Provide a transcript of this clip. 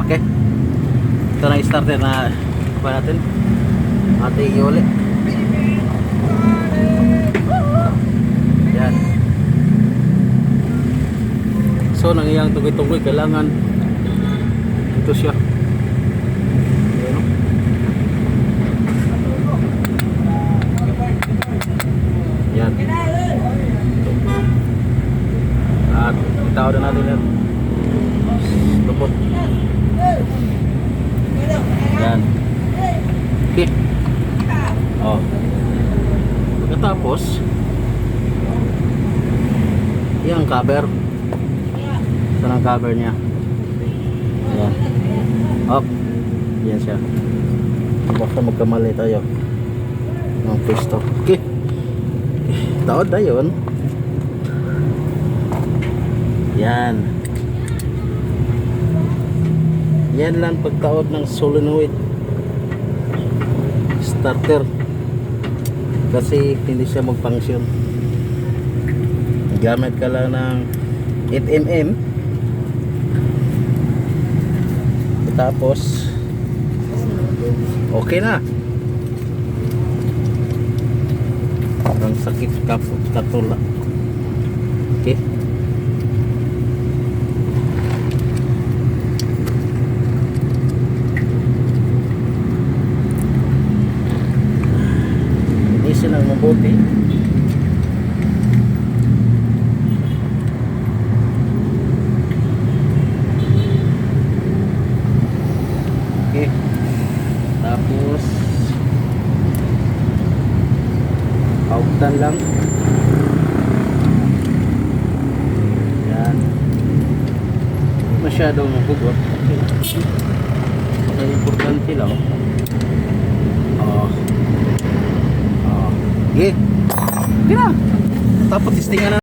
Okay. Ito na yung starter na pa natin. Ate iuli. Yan. So, nang iyang tugoy-tugoy, kailangan ito siya. Yan. At itaw na natin yan. Lupot. Yan. Okay. Oh. Pagkatapos, yung cover. Ito ang cover niya. Yan. Up. Yan siya. Baka magkamali tayo. Ng pwesto. Okay. Taod na yun. Yan. Yan lang pagtaod ng solenoid starter. Kasi hindi siya mag-function. Gamit ka lang ng 8mm. Tapos okay na. Ang sakit kap katula. Okay. Linisin ang mabuti. Okay. Tapos Paugtan lang. Yan. Masyadong hugot. Okay. Importante lang. Oh. Okay. Okay na. Tapos testingan na